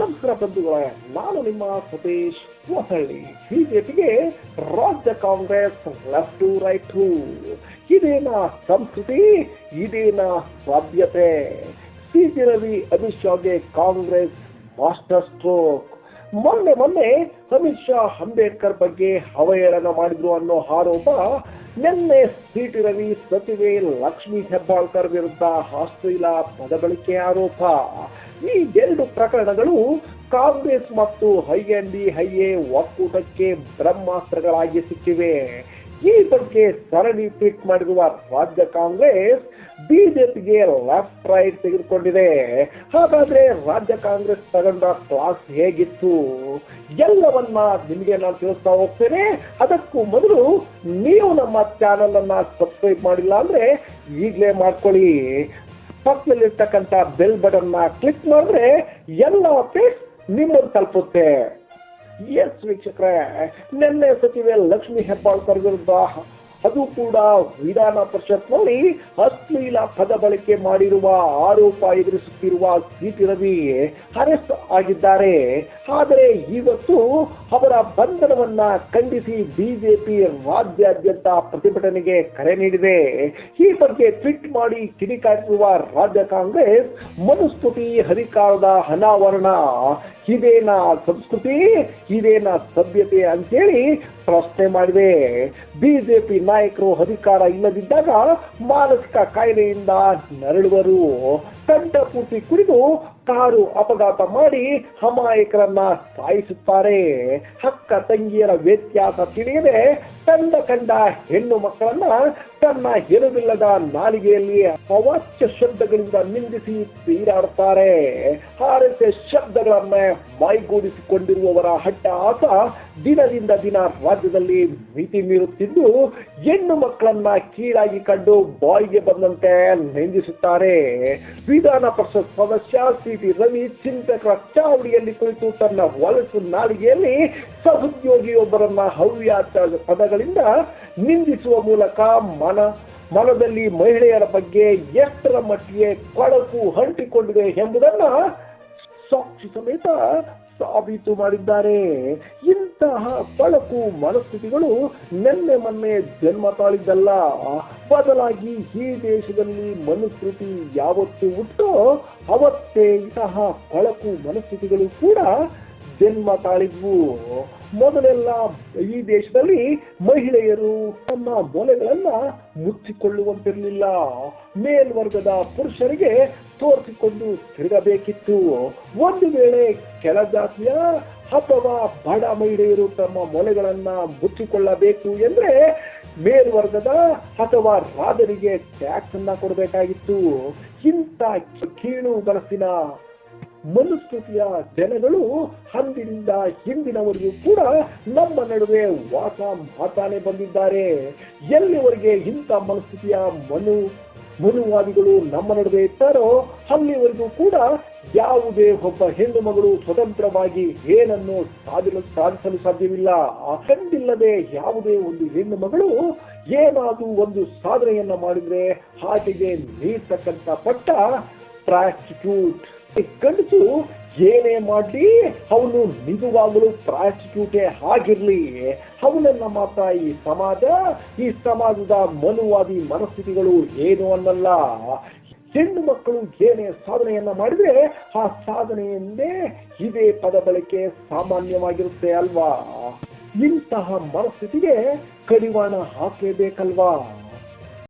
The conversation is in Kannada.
ನಮಸ್ಕಾರ ಬಂಧುಗಳೇ, ನಾನು ನಿಮ್ಮ ಸತೀಶ್ ಹೊಸಳ್ಳಿ ಬಿಜೆಪಿಗೆ ರಾಜ್ಯ Congress left to right to ಇದೇನ ಸಂಸ್ಕೃತಿ, ಇದೇನ ಸಾಧ್ಯತೆ ಸಿಟಿ ರವಿ ಅಮಿತ್ ಶಾಗೆ ಕಾಂಗ್ರೆಸ್ ಮಾಸ್ಟರ್ ಸ್ಟ್ರೋಕ್. ಮೊನ್ನೆ ಮೊನ್ನೆ ಅಮಿತ್ ಶಾ ಅಂಬೇಡ್ಕರ್ ಬಗ್ಗೆ ಅವಹೇಳನ ಮಾಡಿದ್ರು ಅನ್ನೋ ಆರೋಪ ನಿನ್ನೆ ಸಿಟಿ ರವಿ ಸಚಿವೆ ಲಕ್ಷ್ಮಿ ಹೆಬ್ಬಾಳ್ಕರ್ ವಿರುದ್ಧ ಆಸ್ಟ್ರೇಲಿಯಾ ಪದಬಳಿಕೆ ಆರೋಪ. ಈ ಎರಡು ಪ್ರಕರಣಗಳು ಕಾಂಗ್ರೆಸ್ ಮತ್ತು ಹೈ ಐಎನ್ಡಿ ಹೈಎ ಒಕ್ಕೂಟಕ್ಕೆ ಬ್ರಹ್ಮಾಸ್ತ್ರಗಳಾಗಿ ಸಿಕ್ಕಿವೆ. ಈ ಬಗ್ಗೆ ಸರಣಿ ಟ್ವೀಟ್ ಮಾಡಿರುವ ರಾಜ್ಯ ಕಾಂಗ್ರೆಸ್ ಬಿಜೆಪಿಗೆ ಲೆಫ್ಟ್ ರೈಟ್ ತೆಗೆದುಕೊಂಡಿದೆ. ಹಾಗಾದ್ರೆ ರಾಜ್ಯ ಕಾಂಗ್ರೆಸ್ ತಗೊಂಡ ಕ್ಲಾಸ್ ಹೇಗಿತ್ತು? ಎಲ್ಲವನ್ನ ನಿಮಗೆ ನಾನು ತಿಳಿಸ್ತಾ ಹೋಗ್ತೇನೆ. ಅದಕ್ಕೂ ಮೊದಲು ನೀವು ನಮ್ಮ ಚಾನಲ್ ಅನ್ನ ಸಬ್ಸ್ಕ್ರೈಬ್ ಮಾಡಿಲ್ಲ ಅಂದ್ರೆ ಈಗಲೇ ಮಾಡ್ಕೊಳ್ಳಿ. ಪಕ್ಕದಲ್ಲಿರ್ತಕ್ಕಂಥ ಬೆಲ್ ಬಟನ್ನ ಕ್ಲಿಕ್ ಮಾಡಿದ್ರೆ ಎಲ್ಲ ಅಪ್ಡೇಟ್ಸ್ ನಿಮ್ಮನ್ನು ತಲುಪುತ್ತೆ. ಎಸ್ ವೀಕ್ಷಕರೇ, ನಿನ್ನೆ ಸಚಿವೆ ಲಕ್ಷ್ಮಿ ಹೆಬ್ಬಾಳ್ಕರ್ ವಿರುದ್ಧ ಅದು ಕೂಡ ವಿಧಾನ ಪರಿಷತ್ನಲ್ಲಿ ಅಶ್ಲೀಲ ಪದ ಬಳಕೆ ಮಾಡಿರುವ ಆರೋಪ ಎದುರಿಸುತ್ತಿರುವ ಸಿಟಿ ರವಿ ಅರೆಸ್ಟ್ ಆಗಿದ್ದಾರೆ. ಆದರೆ ಇವತ್ತು ಅವರ ಬಂಧನವನ್ನ ಖಂಡಿಸಿ ಬಿಜೆಪಿ ರಾಜ್ಯಾದ್ಯಂತ ಪ್ರತಿಭಟನೆಗೆ ಕರೆ ನೀಡಿದೆ. ಈ ಬಗ್ಗೆ ಟ್ವೀಟ್ ಮಾಡಿ ಕಿಡಿಕಾಟಿರುವ ರಾಜ್ಯ ಕಾಂಗ್ರೆಸ್ ಮನುಸ್ಮೃತಿ ಅಧಿಕಾರದ ಅನಾವರಣ. ಇದೇನ ಸಂಸ್ಕೃತಿ, ಇದೇನ ಸಭ್ಯತೆ ಅಂತೇಳಿ ಪ್ರಶ್ನೆ ಮಾಡಿದೆ. ಬಿಜೆಪಿ ನಾಯಕರು ಅಧಿಕಾರ ಇಲ್ಲದಿದ್ದಾಗ ಮಾನಸಿಕ ಕಾಯಿಲೆಯಿಂದ ನರಳುವರು. ತಂಡ ಪೂರ್ತಿ ಕುಡಿದು ಕಾರು ಅಪಘಾತ ಮಾಡಿ ಅಮಾಯಕರನ್ನ ಸಾಯಿಸುತ್ತಾರೆ. ಹಕ್ಕ ತಂಗಿಯರ ವ್ಯತ್ಯಾಸ ತಿಳಿಯದೆ ತಂದ ಕಂಡ ಹೆಣ್ಣು ಮಕ್ಕಳನ್ನ ತನ್ನ ಎಲುಬಿಲ್ಲದ ನಾಲಿಗೆಯಲ್ಲಿ ಅವಾಚ್ಯ ಶಬ್ದಗಳಿಂದ ನಿಂದಿಸಿ ತೀರಾಡುತ್ತಾರೆ ಎಸ್ ಶಬ್ದಗಳನ್ನ ಮೈಗೂಡಿಸಿಕೊಂಡಿರುವವರ ಹಟ್ಟ ಆಸ ದಿನದಿಂದ ದಿನ ರಾಜ್ಯದಲ್ಲಿ ಮಿತಿ ಮೀರುತ್ತಿದ್ದು ಹೆಣ್ಣು ಮಕ್ಕಳನ್ನ ಕೀಳಾಗಿ ಕಂಡು ಬಾಯಿಗೆ ಬಂದಂತೆ ನಿಂದಿಸುತ್ತಾರೆ. ವಿಧಾನ ಪರಿಷತ್ ಸದಸ್ಯ ಸಿಟಿ ರವಿ ಚಿಂತಕರ ಚಾವಡಿಯಲ್ಲಿ ಕುಳಿತು ತನ್ನ ವಲಸು ನಾಲಿಗೆಯಲ್ಲಿ ಸಹೋದ್ಯೋಗಿಯೊಬ್ಬರನ್ನ ಹವ್ಯಾತ ಪದಗಳಿಂದ ನಿಂದಿಸುವ ಮೂಲಕ ಮನ, ಮನದಲ್ಲಿ ಮಹಿಳೆಯರ ಬಗ್ಗೆ ಎಷ್ಟರ ಮಟ್ಟಿಗೆ ಕೊಳಕು ಹಂಟಿಕೊಂಡಿದೆ ಎಂಬುದನ್ನ ಸಾಕ್ಷಿ ಸಮೇತ ಸಾಬೀತು ಮಾಡಿದ್ದಾರೆ. ಇಂತಹ ಕೊಳಕು ಮನಸ್ಥಿತಿಗಳು ನೆನ್ನೆ ಮೊನ್ನೆ ಜನ್ಮ ತಾಳಿದ್ದಲ್ಲ. ಬದಲಾಗಿ ಈ ದೇಶದಲ್ಲಿ ಮನುಸ್ಮೃತಿ ಯಾವತ್ತು ಹುಟ್ಟೋ ಅವತ್ತೇ ಇಂತಹ ಕೊಳಕು ಮನಸ್ಥಿತಿಗಳು ಕೂಡ ಜನ್ಮ ತಾಳಿದ್ವು. ಮೊದಲೆಲ್ಲ ಈ ದೇಶದಲ್ಲಿ ಮಹಿಳೆಯರು ತಮ್ಮ ಮೊಲೆಗಳನ್ನ ಮುಚ್ಚಿಕೊಳ್ಳುವಂತಿರಲಿಲ್ಲ. ಮೇಲ್ವರ್ಗದ ಪುರುಷರಿಗೆ ತೋರಿಸಿಕೊಂಡು ತಿರುಗಬೇಕಿತ್ತು. ಒಂದು ವೇಳೆ ಕೆಲ ಜಾತಿಯ ಅಥವಾ ಬಡ ಮಹಿಳೆಯರು ತಮ್ಮ ಮೊಲೆಗಳನ್ನ ಮುಚ್ಚಿಕೊಳ್ಳಬೇಕು ಎಂದ್ರೆ ಮೇಲ್ವರ್ಗದ ಅಥವಾ ರಾಜರಿಗೆ ಟ್ಯಾಕ್ಸ್ ಅನ್ನ ಕೊಡಬೇಕಾಗಿತ್ತು. ಇಂಥ ಕೀಳು ಮನಸ್ಸಿನ ಮನುಸ್ಮೃತಿಯ ಜನಗಳು ಅಂದಿನಿಂದ ಹಿಂದಿನವರೆಗೂ ಕೂಡ ನಮ್ಮ ನಡುವೆ ವಾಸ ಮಾತಾನೆ ಬಂದಿದ್ದಾರೆ. ಎಲ್ಲಿವರೆಗೆ ಇಂಥ ಮನಸ್ಥಿತಿಯ ಮನು ಮನುವಾದಿಗಳು ನಮ್ಮ ನಡುವೆ ಇರ್ತಾರೋ ಅಲ್ಲಿವರೆಗೂ ಕೂಡ ಯಾವುದೇ ಒಬ್ಬ ಹೆಣ್ಣು ಮಗಳು ಸ್ವತಂತ್ರವಾಗಿ ಏನನ್ನು ಸಾಧಿಸಲು ಸಾಧಿಸಲು ಸಾಧ್ಯವಿಲ್ಲ. ಆ ಕಂಡಿಲ್ಲದೆ ಯಾವುದೇ ಒಂದು ಹೆಣ್ಣು ಮಗಳು ಏನಾದರೂ ಒಂದು ಸಾಧನೆಯನ್ನ ಮಾಡಿದ್ರೆ ಆಕೆಗೆ ನೀಡ್ತಕ್ಕಂಥ ಪಟ್ಟ ಪ್ರಾಸ್ಟಿಟ್ಯೂಟ್. ಗಂಡಸು ಏನೇ ಮಾಡಲಿ, ಅವನು ನಿಜವಾಗಲೂ ಪ್ರಾಸ್ಟಿಟ್ಯೂಟೇ ಆಗಿರಲಿ. ಅವನನ್ನ ಮಾತ್ರ ಈ ಸಮಾಜ, ಈ ಸಮಾಜದ ಮನುವಾದಿ ಮನಸ್ಥಿತಿಗಳು ಏನು ಅನ್ನಲ್ಲ. ಹೆಣ್ಣು ಮಕ್ಕಳು ಏನೇ ಸಾಧನೆಯನ್ನ ಮಾಡಿದ್ರೆ, ಆ ಸಾಧನೆಯಿಂದೇ ಇದೇ ಪದ ಬಳಕೆ ಸಾಮಾನ್ಯವಾಗಿರುತ್ತೆ ಅಲ್ವಾ? ಇಂತಹ ಮನಸ್ಥಿತಿಗೆ ಕಡಿವಾಣ ಹಾಕಲೇಬೇಕಲ್ವಾ